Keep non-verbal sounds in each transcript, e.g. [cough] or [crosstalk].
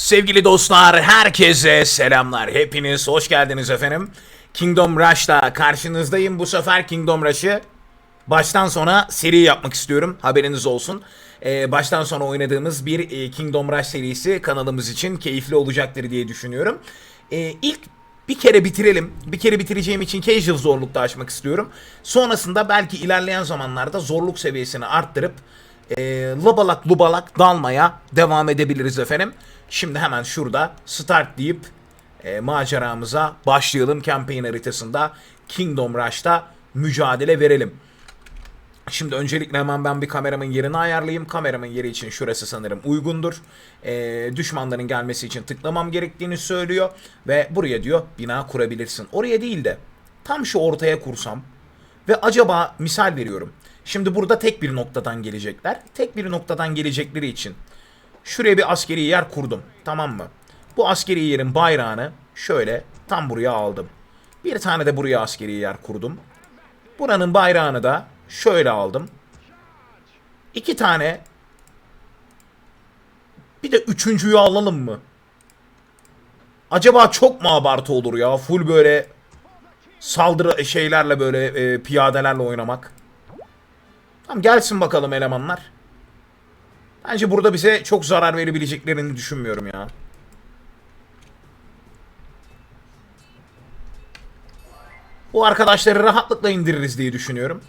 Sevgili dostlar, herkese selamlar. Hepiniz hoş geldiniz efendim. Kingdom Rush'ta karşınızdayım. Bu sefer Kingdom Rush'ı baştan sona seri yapmak istiyorum. Haberiniz olsun. Ee, baştan sona oynadığımız bir e, Kingdom Rush serisi kanalımız için keyifli olacaktır diye düşünüyorum. Ee, ilk bir kere bitirelim. Bir kere bitireceğim için casual zorlukta açmak istiyorum. Sonrasında belki ilerleyen zamanlarda zorluk seviyesini arttırıp e, labalak lubalak dalmaya devam edebiliriz efendim. Şimdi hemen şurada start deyip e, maceramıza başlayalım. Campaign haritasında Kingdom Rush'ta mücadele verelim. Şimdi öncelikle hemen ben bir kameramın yerini ayarlayayım. Kameramın yeri için şurası sanırım uygundur. Ee, düşmanların gelmesi için tıklamam gerektiğini söylüyor. Ve buraya diyor bina kurabilirsin. Oraya değil de tam şu ortaya kursam. Ve acaba misal veriyorum. Şimdi burada tek bir noktadan gelecekler. Tek bir noktadan gelecekleri için. Şuraya bir askeri yer kurdum. Tamam mı? Bu askeri yerin bayrağını şöyle tam buraya aldım. Bir tane de buraya askeri yer kurdum. Buranın bayrağını da şöyle aldım. İki tane. Bir de üçüncüyü alalım mı? Acaba çok mu abartı olur ya? Full böyle saldırı şeylerle böyle e, piyadelerle oynamak. Tamam gelsin bakalım elemanlar. Bence burada bize çok zarar verebileceklerini düşünmüyorum ya. Bu arkadaşları rahatlıkla indiririz diye düşünüyorum.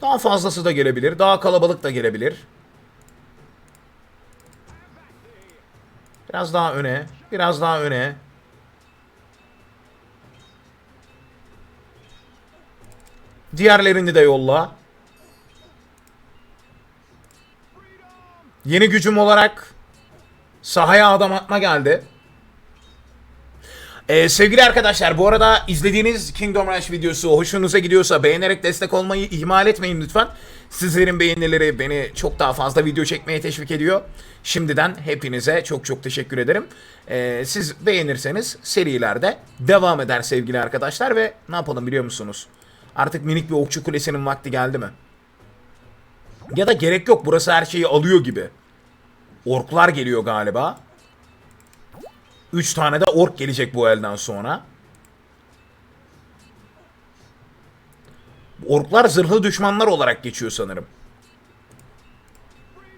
Daha fazlası da gelebilir. Daha kalabalık da gelebilir. Biraz daha öne. Biraz daha öne. Diğerlerini de yolla. Yeni gücüm olarak sahaya adam atma geldi. Ee, sevgili arkadaşlar bu arada izlediğiniz Kingdom Rush videosu hoşunuza gidiyorsa beğenerek destek olmayı ihmal etmeyin lütfen. Sizlerin beğenileri beni çok daha fazla video çekmeye teşvik ediyor. Şimdiden hepinize çok çok teşekkür ederim. Ee, siz beğenirseniz serilerde devam eder sevgili arkadaşlar ve ne yapalım biliyor musunuz? Artık minik bir okçu kulesinin vakti geldi mi? Ya da gerek yok burası her şeyi alıyor gibi. Orklar geliyor galiba. 3 tane de ork gelecek bu elden sonra. Orklar zırhlı düşmanlar olarak geçiyor sanırım.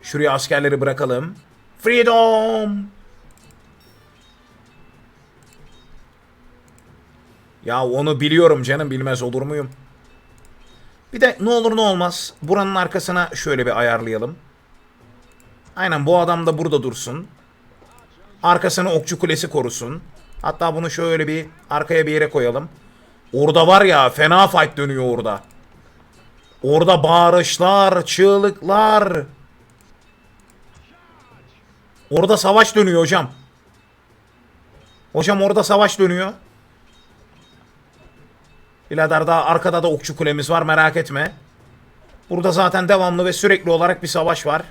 Şuraya askerleri bırakalım. Freedom! Ya onu biliyorum canım bilmez olur muyum? Bir de ne olur ne olmaz buranın arkasına şöyle bir ayarlayalım. Aynen bu adam da burada dursun. Arkasını okçu kulesi korusun. Hatta bunu şöyle bir arkaya bir yere koyalım. Orada var ya fena fight dönüyor orada. Orada bağırışlar, çığlıklar. Orada savaş dönüyor hocam. Hocam orada savaş dönüyor. Birader daha arkada da okçu kulemiz var merak etme. Burada zaten devamlı ve sürekli olarak bir savaş var.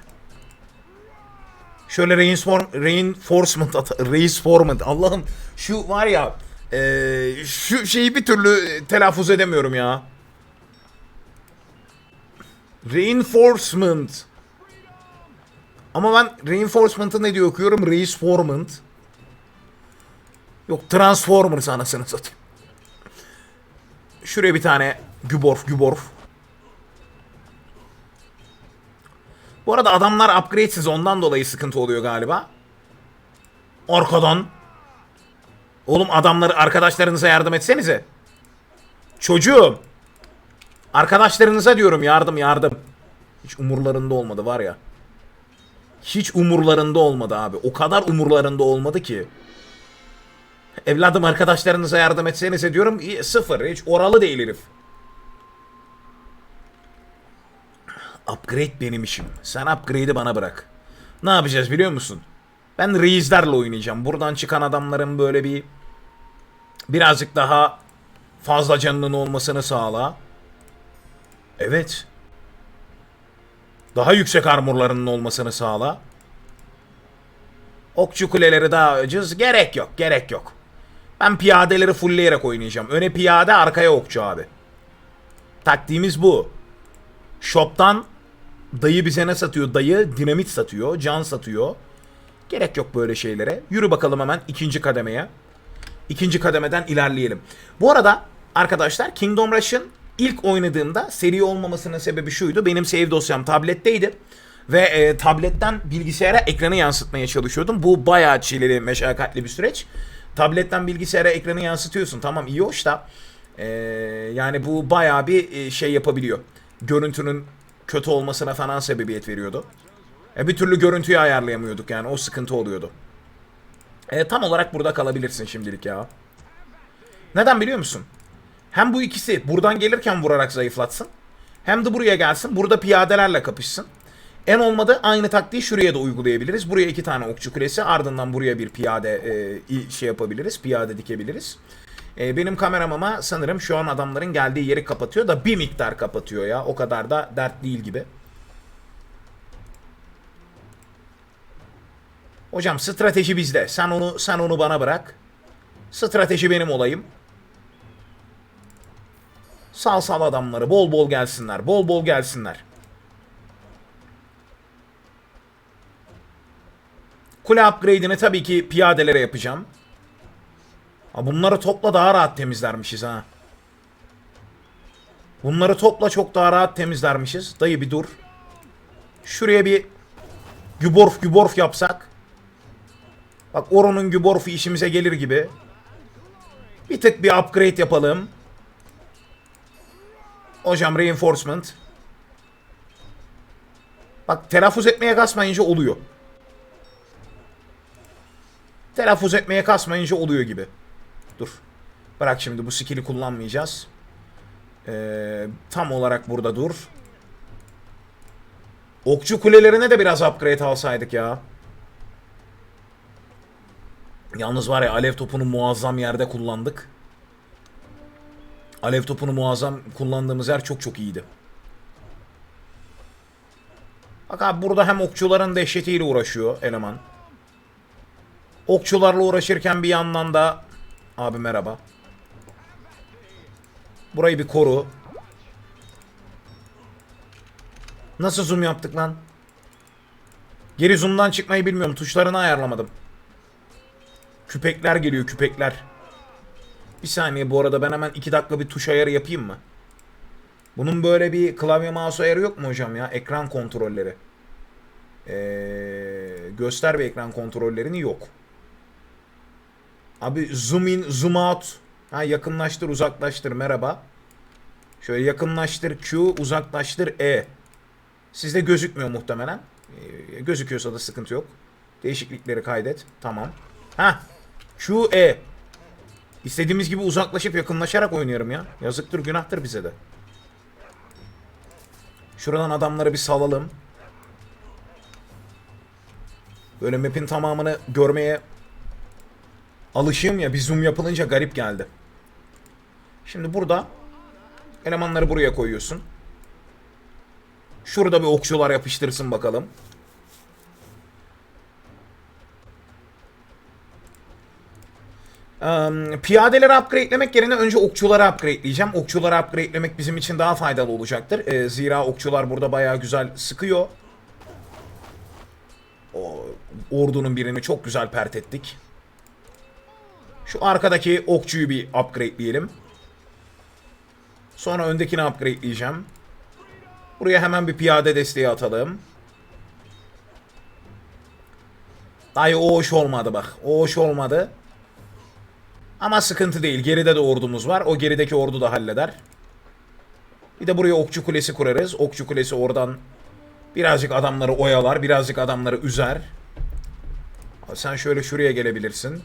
Şöyle reinform, reinforcement reinforcement Allah'ım şu var ya eee, şu şeyi bir türlü telaffuz edemiyorum ya. Reinforcement. Ama ben reinforcement'ı ne diye okuyorum? Reinforcement. Yok Transformers anasını satayım. Şuraya bir tane Güborf Güborf. Bu arada adamlar upgrade'siz ondan dolayı sıkıntı oluyor galiba. Arkadan. Oğlum adamları arkadaşlarınıza yardım etsenize. Çocuğum. Arkadaşlarınıza diyorum yardım yardım. Hiç umurlarında olmadı var ya. Hiç umurlarında olmadı abi. O kadar umurlarında olmadı ki. Evladım arkadaşlarınıza yardım etsenize diyorum. İyi, Sıfır. Hiç oralı değil herif. Upgrade benim işim. Sen upgrade'i bana bırak. Ne yapacağız biliyor musun? Ben reislerle oynayacağım. Buradan çıkan adamların böyle bir birazcık daha fazla canının olmasını sağla. Evet. Daha yüksek armorlarının olmasını sağla. Okçu kuleleri daha ucuz. Gerek yok, gerek yok. Ben piyadeleri fullleyerek oynayacağım. Öne piyade, arkaya okçu abi. Taktiğimiz bu. Shop'tan Dayı bize ne satıyor? Dayı dinamit satıyor, can satıyor. Gerek yok böyle şeylere. Yürü bakalım hemen ikinci kademeye. İkinci kademeden ilerleyelim. Bu arada arkadaşlar Kingdom Rush'ın ilk oynadığımda seri olmamasının sebebi şuydu. Benim save dosyam tabletteydi. Ve e, tabletten bilgisayara ekranı yansıtmaya çalışıyordum. Bu bayağı çileli, meşakkatli bir süreç. Tabletten bilgisayara ekranı yansıtıyorsun. Tamam iyi hoş da e, yani bu bayağı bir e, şey yapabiliyor. Görüntünün kötü olmasına falan sebebiyet veriyordu. E, bir türlü görüntüyü ayarlayamıyorduk yani o sıkıntı oluyordu. E, tam olarak burada kalabilirsin şimdilik ya. Neden biliyor musun? Hem bu ikisi buradan gelirken vurarak zayıflatsın. Hem de buraya gelsin. Burada piyadelerle kapışsın. En olmadı aynı taktiği şuraya da uygulayabiliriz. Buraya iki tane okçu kulesi ardından buraya bir piyade e, şey yapabiliriz. Piyade dikebiliriz. E, benim kameram ama sanırım şu an adamların geldiği yeri kapatıyor da bir miktar kapatıyor ya. O kadar da dert değil gibi. Hocam strateji bizde. Sen onu sen onu bana bırak. Strateji benim olayım. Sal sal adamları. Bol bol gelsinler. Bol bol gelsinler. Kule upgrade'ini tabii ki piyadelere yapacağım. Ha bunları topla daha rahat temizlermişiz ha. Bunları topla çok daha rahat temizlermişiz. Dayı bir dur. Şuraya bir güborf güborf yapsak. Bak Oron'un güborfu işimize gelir gibi. Bir tık bir upgrade yapalım. Hocam reinforcement. Bak telaffuz etmeye kasmayınca oluyor. Telaffuz etmeye kasmayınca oluyor gibi. Dur. Bırak şimdi bu skill'i kullanmayacağız. Ee, tam olarak burada dur. Okçu kulelerine de biraz upgrade alsaydık ya. Yalnız var ya alev topunu muazzam yerde kullandık. Alev topunu muazzam kullandığımız yer çok çok iyiydi. Bak abi burada hem okçuların dehşetiyle uğraşıyor eleman. Okçularla uğraşırken bir yandan da abi merhaba. Burayı bir koru. Nasıl zoom yaptık lan? Geri zoom'dan çıkmayı bilmiyorum. Tuşlarını ayarlamadım. Küpekler geliyor küpekler. Bir saniye bu arada ben hemen 2 dakika bir tuş ayarı yapayım mı? Bunun böyle bir klavye mouse ayarı yok mu hocam ya? Ekran kontrolleri. Ee, göster bir ekran kontrollerini yok. Abi zoom in, zoom out. Ha yakınlaştır, uzaklaştır. Merhaba. Şöyle yakınlaştır Q, uzaklaştır E. Sizde gözükmüyor muhtemelen. Ee, gözüküyorsa da sıkıntı yok. Değişiklikleri kaydet. Tamam. Ha. Q, E. İstediğimiz gibi uzaklaşıp yakınlaşarak oynuyorum ya. Yazıktır, günahtır bize de. Şuradan adamları bir salalım. Böyle map'in tamamını görmeye alışığım ya bir zoom yapılınca garip geldi. Şimdi burada elemanları buraya koyuyorsun. Şurada bir okçular yapıştırsın bakalım. Eee, piyadeleri upgrade'lemek yerine önce okçuları upgrade'leyeceğim. Okçuları upgrade'lemek bizim için daha faydalı olacaktır. Eee, zira okçular burada bayağı güzel sıkıyor. O ordunun birini çok güzel pert ettik. Şu arkadaki okçuyu bir upgrade'leyelim. Sonra öndekini upgrade'leyeceğim. Buraya hemen bir piyade desteği atalım. Dayı o hoş olmadı bak. O hoş olmadı. Ama sıkıntı değil. Geride de ordumuz var. O gerideki ordu da halleder. Bir de buraya okçu kulesi kurarız. Okçu kulesi oradan birazcık adamları oyalar. Birazcık adamları üzer. Sen şöyle şuraya gelebilirsin.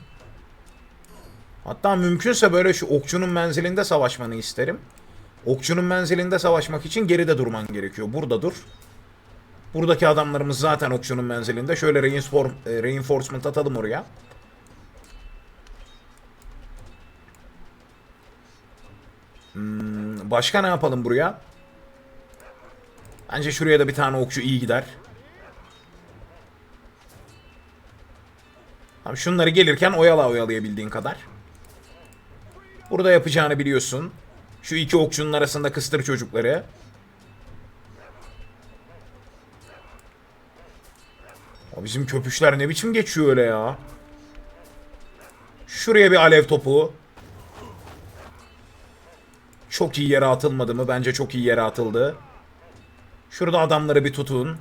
Hatta mümkünse böyle şu okçunun menzilinde savaşmanı isterim. Okçunun menzilinde savaşmak için geride durman gerekiyor. Burada dur. Buradaki adamlarımız zaten okçunun menzilinde. Şöyle reinfor e, reinforcement atalım oraya. Hmm, başka ne yapalım buraya? Bence şuraya da bir tane okçu iyi gider. Tamam şunları gelirken oyala oyalayabildiğin kadar. Burada yapacağını biliyorsun. Şu iki okçunun arasında kıstır çocukları. Ya bizim köpüşler ne biçim geçiyor öyle ya. Şuraya bir alev topu. Çok iyi yere atılmadı mı? Bence çok iyi yere atıldı. Şurada adamları bir tutun.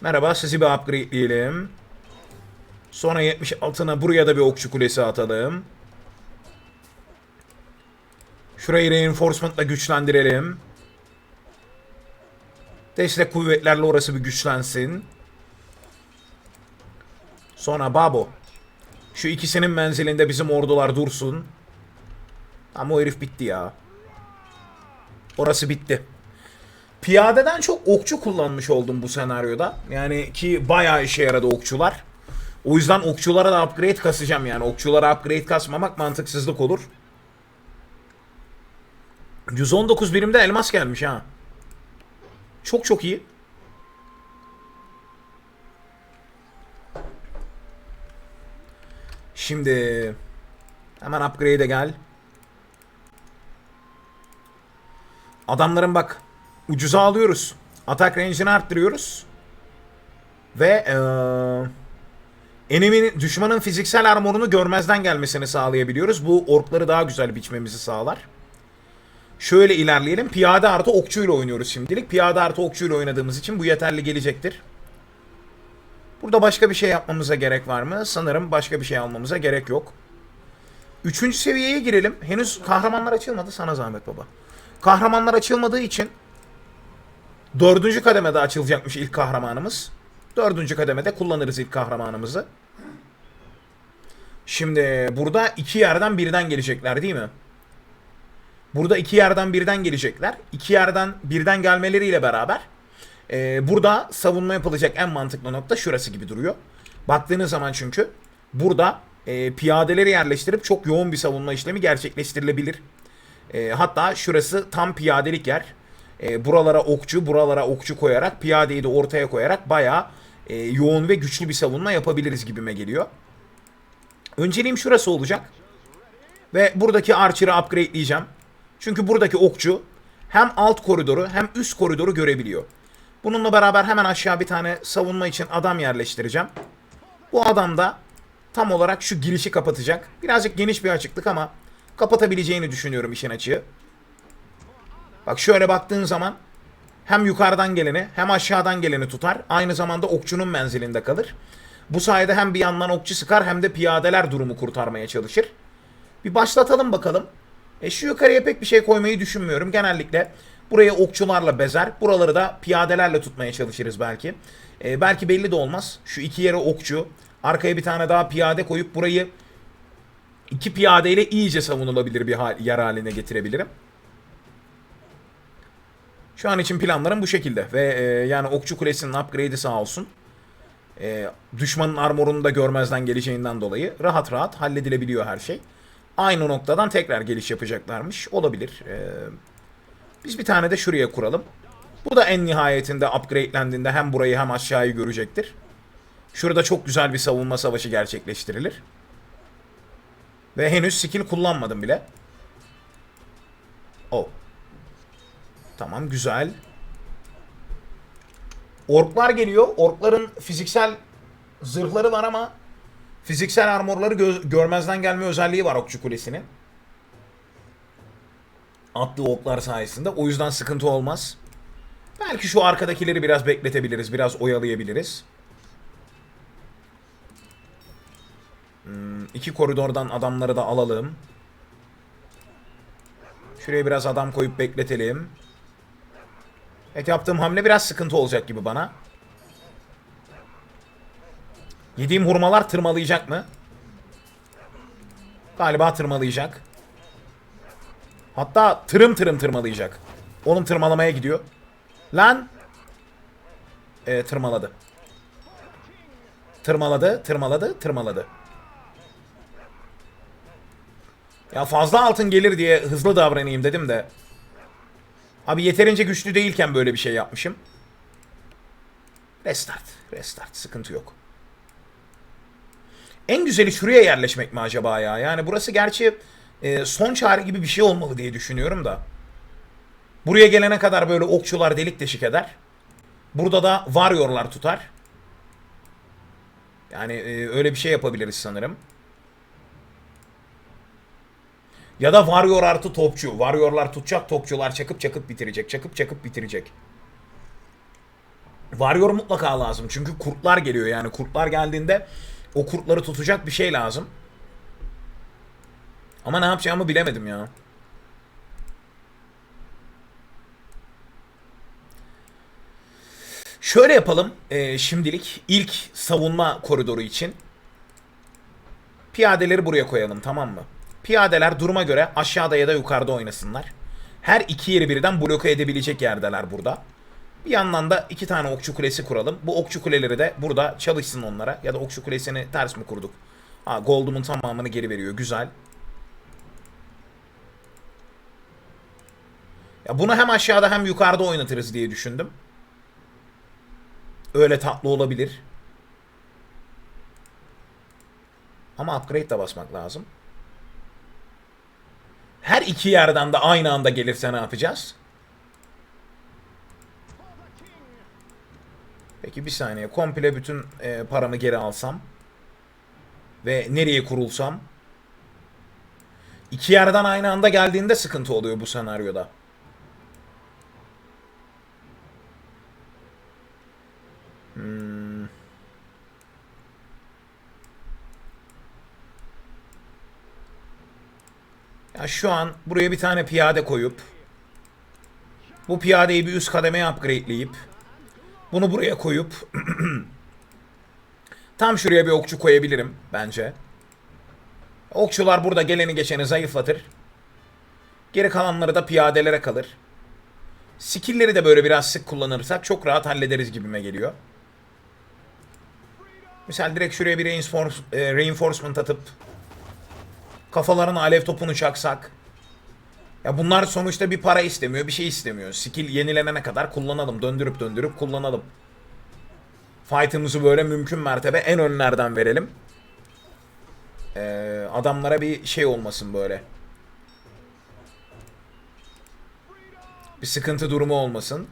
Merhaba sizi bir upgrade'leyelim. Sonra 76'ına buraya da bir okçu kulesi atalım. Şurayı reinforcement'la güçlendirelim. Destek kuvvetlerle orası bir güçlensin. Sonra Babo. Şu ikisinin menzilinde bizim ordular dursun. Ama o herif bitti ya. Orası bitti. Piyadeden çok okçu kullanmış oldum bu senaryoda. Yani ki bayağı işe yaradı okçular. O yüzden okçulara da upgrade kasacağım yani. Okçulara upgrade kasmamak mantıksızlık olur. 119 birimde elmas gelmiş ha. Çok çok iyi. Şimdi hemen upgrade'e gel. Adamların bak ucuza alıyoruz. Atak range'ini arttırıyoruz. Ve eee eneminin düşmanın fiziksel armorunu görmezden gelmesini sağlayabiliyoruz. Bu orkları daha güzel biçmemizi sağlar. Şöyle ilerleyelim. Piyade artı okçuyla oynuyoruz şimdilik. Piyade artı okçuyla oynadığımız için bu yeterli gelecektir. Burada başka bir şey yapmamıza gerek var mı? Sanırım başka bir şey almamıza gerek yok. Üçüncü seviyeye girelim. Henüz kahramanlar açılmadı. Sana zahmet baba. Kahramanlar açılmadığı için dördüncü kademede açılacakmış ilk kahramanımız. Dördüncü kademede kullanırız ilk kahramanımızı. Şimdi burada iki yerden birden gelecekler değil mi? Burada iki yerden birden gelecekler. İki yerden birden gelmeleriyle beraber e, burada savunma yapılacak en mantıklı nokta şurası gibi duruyor. Baktığınız zaman çünkü burada e, piyadeleri yerleştirip çok yoğun bir savunma işlemi gerçekleştirilebilir. E, hatta şurası tam piyadelik yer. E, buralara okçu, buralara okçu koyarak, piyadeyi de ortaya koyarak bayağı e, yoğun ve güçlü bir savunma yapabiliriz gibime geliyor. Önceliğim şurası olacak. Ve buradaki Archer'ı upgradeleyeceğim. Çünkü buradaki okçu hem alt koridoru hem üst koridoru görebiliyor. Bununla beraber hemen aşağı bir tane savunma için adam yerleştireceğim. Bu adam da tam olarak şu girişi kapatacak. Birazcık geniş bir açıklık ama kapatabileceğini düşünüyorum işin açığı. Bak şöyle baktığın zaman hem yukarıdan geleni hem aşağıdan geleni tutar. Aynı zamanda okçunun menzilinde kalır. Bu sayede hem bir yandan okçu sıkar hem de piyadeler durumu kurtarmaya çalışır. Bir başlatalım bakalım. E şu yukarıya pek bir şey koymayı düşünmüyorum. Genellikle buraya okçularla bezer. Buraları da piyadelerle tutmaya çalışırız belki. E, belki belli de olmaz. Şu iki yere okçu. Arkaya bir tane daha piyade koyup burayı iki piyadeyle iyice savunulabilir bir hal, yer haline getirebilirim. Şu an için planlarım bu şekilde. Ve e, yani okçu kulesinin upgrade'i sağ olsun. E, düşmanın armorunu da görmezden geleceğinden dolayı rahat rahat halledilebiliyor her şey aynı noktadan tekrar geliş yapacaklarmış. Olabilir. Ee, biz bir tane de şuraya kuralım. Bu da en nihayetinde upgradelendiğinde hem burayı hem aşağıyı görecektir. Şurada çok güzel bir savunma savaşı gerçekleştirilir. Ve henüz skill kullanmadım bile. Oh. Tamam güzel. Orklar geliyor. Orkların fiziksel zırhları var ama Fiziksel armorları gö- görmezden gelme özelliği var Okçu Kulesi'nin. Attığı oklar sayesinde. O yüzden sıkıntı olmaz. Belki şu arkadakileri biraz bekletebiliriz. Biraz oyalayabiliriz. Hmm, iki koridordan adamları da alalım. Şuraya biraz adam koyup bekletelim. Evet yaptığım hamle biraz sıkıntı olacak gibi bana. Yediğim hurmalar tırmalayacak mı? Galiba tırmalayacak. Hatta tırım tırım tırmalayacak. Onun tırmalamaya gidiyor. Lan. Ee, tırmaladı. Tırmaladı, tırmaladı, tırmaladı. Ya fazla altın gelir diye hızlı davranayım dedim de. Abi yeterince güçlü değilken böyle bir şey yapmışım. Restart, restart. Sıkıntı yok. En güzeli şuraya yerleşmek mi acaba ya? Yani burası gerçi e, son çare gibi bir şey olmalı diye düşünüyorum da. Buraya gelene kadar böyle okçular delik deşik eder. Burada da Warrior'lar tutar. Yani e, öyle bir şey yapabiliriz sanırım. Ya da Warrior artı topçu. Warrior'lar tutacak, topçular çakıp çakıp bitirecek. Çakıp çakıp bitirecek. Warrior mutlaka lazım. Çünkü kurtlar geliyor yani. Kurtlar geldiğinde o kurtları tutacak bir şey lazım. Ama ne yapacağımı bilemedim ya. Şöyle yapalım e, şimdilik ilk savunma koridoru için. Piyadeleri buraya koyalım tamam mı? Piyadeler duruma göre aşağıda ya da yukarıda oynasınlar. Her iki yeri birden bloke edebilecek yerdeler burada. Bir yandan da iki tane okçu kulesi kuralım. Bu okçu kuleleri de burada çalışsın onlara. Ya da okçu kulesini ters mi kurduk? Ha, Gold'umun tamamını geri veriyor. Güzel. Ya bunu hem aşağıda hem yukarıda oynatırız diye düşündüm. Öyle tatlı olabilir. Ama upgrade de basmak lazım. Her iki yerden de aynı anda gelirse ne yapacağız? Peki bir saniye. Komple bütün e, paramı geri alsam. Ve nereye kurulsam. İki yerden aynı anda geldiğinde sıkıntı oluyor bu senaryoda. Hmm. Ya şu an buraya bir tane piyade koyup bu piyadeyi bir üst kademeye upgradeleyip bunu buraya koyup [clears throat] tam şuraya bir okçu koyabilirim bence. Okçular burada geleni geçeni zayıflatır. Geri kalanları da piyadelere kalır. Skill'leri de böyle biraz sık kullanırsak çok rahat hallederiz gibime geliyor. Misal direkt şuraya bir e, reinforcement atıp kafalarına alev topunu çaksak. Ya bunlar sonuçta bir para istemiyor, bir şey istemiyor. Skill yenilenene kadar kullanalım, döndürüp döndürüp kullanalım. Fight'ımızı böyle mümkün mertebe en önlerden verelim. Ee, adamlara bir şey olmasın böyle. Bir sıkıntı durumu olmasın.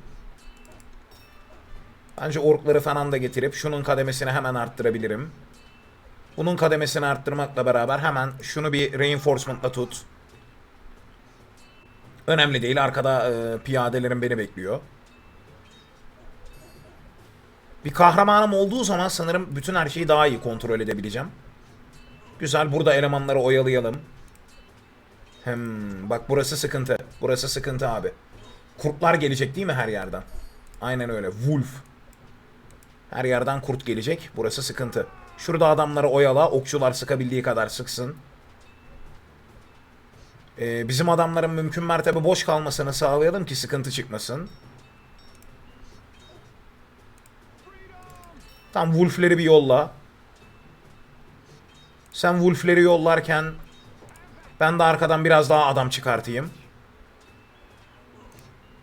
Bence orkları falan da getirip şunun kademesini hemen arttırabilirim. Bunun kademesini arttırmakla beraber hemen şunu bir reinforcement'la tut. Önemli değil. Arkada e, piyadelerim beni bekliyor. Bir kahramanım olduğu zaman sanırım bütün her şeyi daha iyi kontrol edebileceğim. Güzel. Burada elemanları oyalayalım. Hem bak burası sıkıntı. Burası sıkıntı abi. Kurtlar gelecek değil mi her yerden? Aynen öyle. Wolf. Her yerden kurt gelecek. Burası sıkıntı. Şurada adamları oyala. Okçular sıkabildiği kadar sıksın. Ee, bizim adamların mümkün mertebe boş kalmasını sağlayalım ki sıkıntı çıkmasın. Tam Wolf'leri bir yolla. Sen Wolf'leri yollarken ben de arkadan biraz daha adam çıkartayım.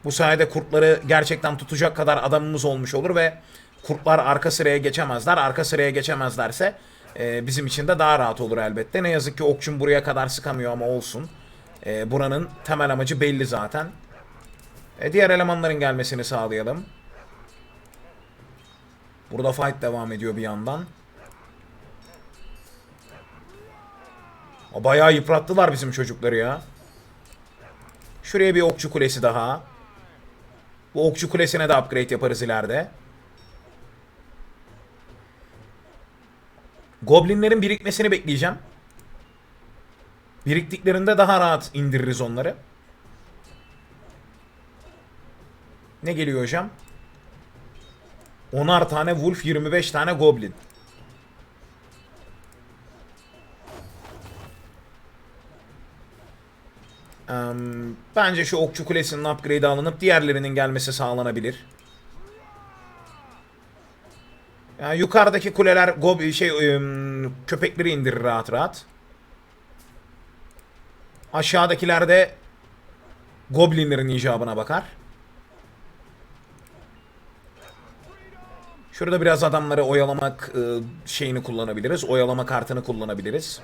Bu sayede kurtları gerçekten tutacak kadar adamımız olmuş olur ve kurtlar arka sıraya geçemezler. Arka sıraya geçemezlerse e, bizim için de daha rahat olur elbette. Ne yazık ki okçum buraya kadar sıkamıyor ama olsun. E, buranın temel amacı belli zaten. E, diğer elemanların gelmesini sağlayalım. Burada fight devam ediyor bir yandan. O bayağı yıprattılar bizim çocukları ya. Şuraya bir okçu kulesi daha. Bu okçu kulesine de upgrade yaparız ileride. Goblinlerin birikmesini bekleyeceğim. Biriktiklerinde daha rahat indiririz onları. Ne geliyor hocam? 10'ar tane Wolf, 25 tane Goblin. Bence şu okçu kulesinin upgrade'i alınıp diğerlerinin gelmesi sağlanabilir. Yani yukarıdaki kuleler gob şey ım, köpekleri indirir rahat rahat. Aşağıdakiler de goblinlerin icabına bakar. Şurada biraz adamları oyalamak ıı, şeyini kullanabiliriz. Oyalama kartını kullanabiliriz.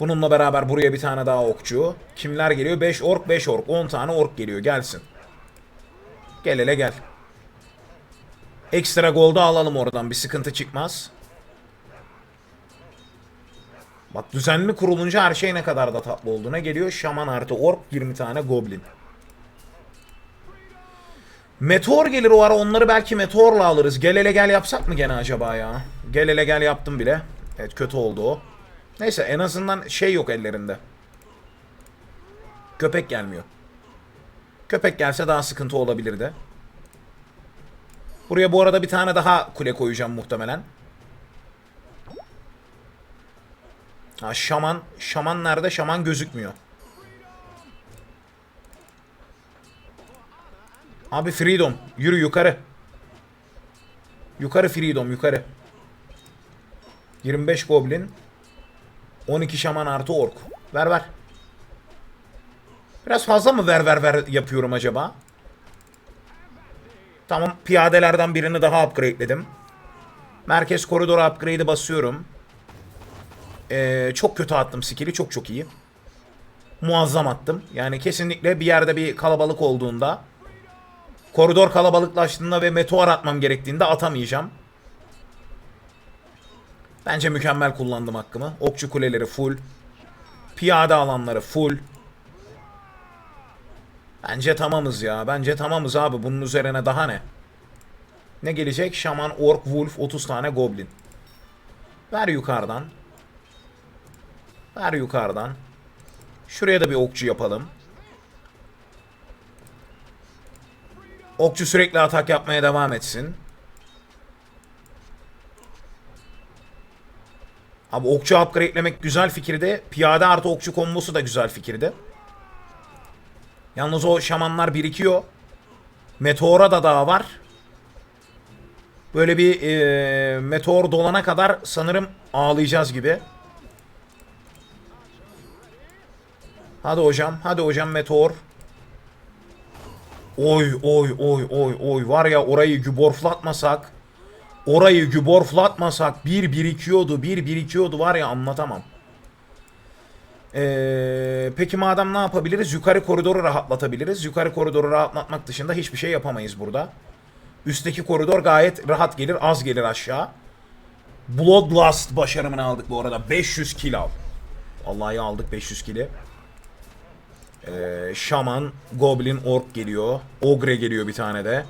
Bununla beraber buraya bir tane daha okçu. Kimler geliyor? 5 ork 5 ork. 10 tane ork geliyor. Gelsin. Gel hele gel. Ekstra golda alalım oradan bir sıkıntı çıkmaz. Bak düzenli kurulunca her şey ne kadar da tatlı olduğuna geliyor. Şaman artı ork 20 tane goblin. Meteor gelir o ara onları belki meteorla alırız. Gel ele gel yapsak mı gene acaba ya? Gel ele gel yaptım bile. Evet kötü oldu o. Neyse en azından şey yok ellerinde. Köpek gelmiyor. Köpek gelse daha sıkıntı olabilirdi. Buraya bu arada bir tane daha kule koyacağım muhtemelen. Ha şaman. Şaman nerede? Şaman gözükmüyor. Abi Freedom. Yürü yukarı. Yukarı Freedom yukarı. 25 Goblin. 12 Şaman artı Ork. Ver ver. Biraz fazla mı ver ver ver yapıyorum acaba? Tamam piyadelerden birini daha upgrade'ledim. Merkez koridora upgrade'i basıyorum. Ee, çok kötü attım skill'i çok çok iyi. Muazzam attım. Yani kesinlikle bir yerde bir kalabalık olduğunda koridor kalabalıklaştığında ve meteor atmam gerektiğinde atamayacağım. Bence mükemmel kullandım hakkımı. Okçu kuleleri full. Piyade alanları full. Bence tamamız ya. Bence tamamız abi. Bunun üzerine daha ne? Ne gelecek? Şaman, Ork, Wolf, 30 tane Goblin. Ver yukarıdan. Ver yukarıdan. Şuraya da bir okçu yapalım. Okçu sürekli atak yapmaya devam etsin. Abi okçu upgrade'lemek güzel fikirdi. Piyade artı okçu kombosu da güzel fikirdi. Yalnız o şamanlar birikiyor. Meteora da daha var. Böyle bir e, meteor dolana kadar sanırım ağlayacağız gibi. Hadi hocam. Hadi hocam meteor. Oy oy oy oy oy. Var ya orayı güborflatmasak. Orayı güborflatmasak bir birikiyordu. Bir birikiyordu var ya anlatamam. Ee, peki madem ne yapabiliriz? Yukarı koridoru rahatlatabiliriz. Yukarı koridoru rahatlatmak dışında hiçbir şey yapamayız burada. Üstteki koridor gayet rahat gelir. Az gelir aşağı. Bloodlust başarımını aldık bu arada. 500 kill al. Vallahi aldık 500 kill'i. Ee, Şaman, Goblin, Ork geliyor. Ogre geliyor bir tane de.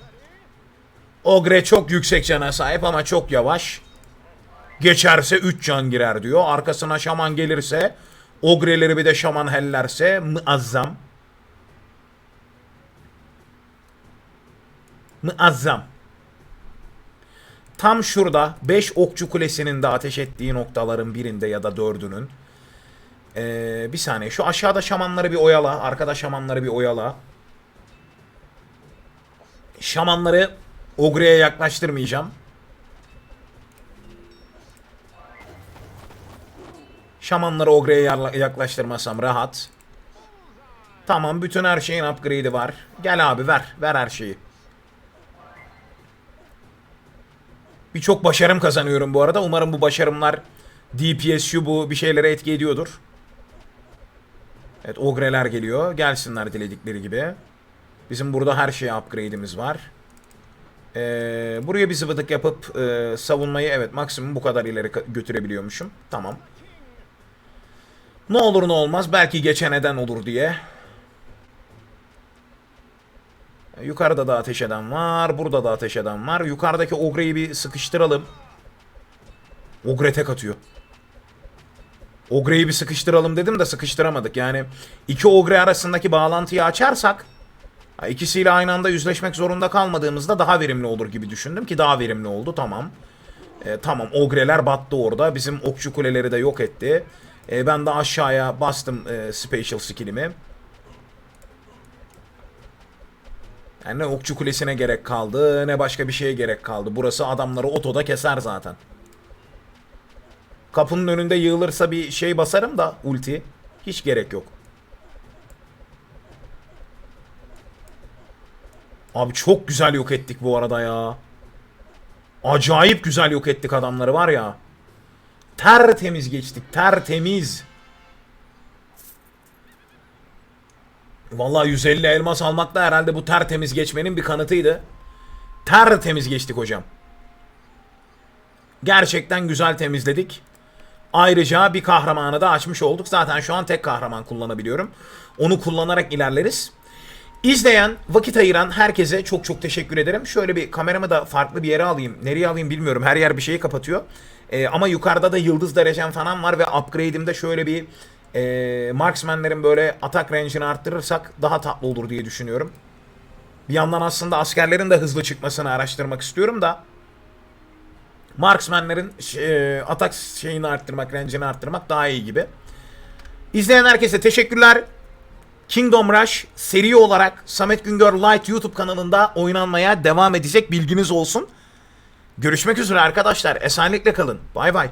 Ogre çok yüksek cana sahip ama çok yavaş. Geçerse 3 can girer diyor. Arkasına Şaman gelirse Ogreleri bir de Şaman hellerse muazzam. Muazzam. Tam şurada 5 okçu kulesinin de ateş ettiği noktaların birinde ya da dördünün ee, bir saniye. Şu aşağıda şamanları bir oyala. Arkada şamanları bir oyala. Şamanları Ogre'ye yaklaştırmayacağım. Şamanları Ogre'ye yaklaştırmasam rahat. Tamam bütün her şeyin upgrade'i var. Gel abi ver. Ver her şeyi. Birçok başarım kazanıyorum bu arada. Umarım bu başarımlar DPS şu bu bir şeylere etki ediyordur. Evet ogreler geliyor. Gelsinler diledikleri gibi. Bizim burada her şeye upgrade'imiz var. Ee, buraya bir zıvıdık yapıp e, savunmayı evet maksimum bu kadar ileri götürebiliyormuşum. Tamam. Ne olur ne olmaz belki geçen eden olur diye. Yukarıda da ateş eden var. Burada da ateş eden var. Yukarıdaki ogreyi bir sıkıştıralım. Ogre tek atıyor. Ogre'yi bir sıkıştıralım dedim de sıkıştıramadık. Yani iki Ogre arasındaki bağlantıyı açarsak ikisiyle aynı anda yüzleşmek zorunda kalmadığımızda daha verimli olur gibi düşündüm ki daha verimli oldu tamam. E, tamam Ogre'ler battı orada. Bizim okçu kuleleri de yok etti. E, ben de aşağıya bastım e, special skill'imi. Yani ne okçu kulesine gerek kaldı ne başka bir şeye gerek kaldı. Burası adamları otoda keser zaten. Kapının önünde yığılırsa bir şey basarım da ulti. Hiç gerek yok. Abi çok güzel yok ettik bu arada ya. Acayip güzel yok ettik adamları var ya. Tertemiz geçtik. Tertemiz. Vallahi 150 elmas almak da herhalde bu tertemiz geçmenin bir kanıtıydı. tertemiz geçtik hocam. Gerçekten güzel temizledik. Ayrıca bir kahramanı da açmış olduk. Zaten şu an tek kahraman kullanabiliyorum. Onu kullanarak ilerleriz. İzleyen, vakit ayıran herkese çok çok teşekkür ederim. Şöyle bir kameramı da farklı bir yere alayım. Nereye alayım bilmiyorum. Her yer bir şeyi kapatıyor. Ee, ama yukarıda da yıldız derecem falan var ve upgrade'imde şöyle bir e, marksmanlerin böyle atak range'ini arttırırsak daha tatlı olur diye düşünüyorum. Bir yandan aslında askerlerin de hızlı çıkmasını araştırmak istiyorum da marksmanlerin e, atak şeyini arttırmak, range'ini arttırmak daha iyi gibi. İzleyen herkese teşekkürler. Kingdom Rush seri olarak Samet Güngör Light YouTube kanalında oynanmaya devam edecek bilginiz olsun. Görüşmek üzere arkadaşlar. Esenlikle kalın. Bay bay.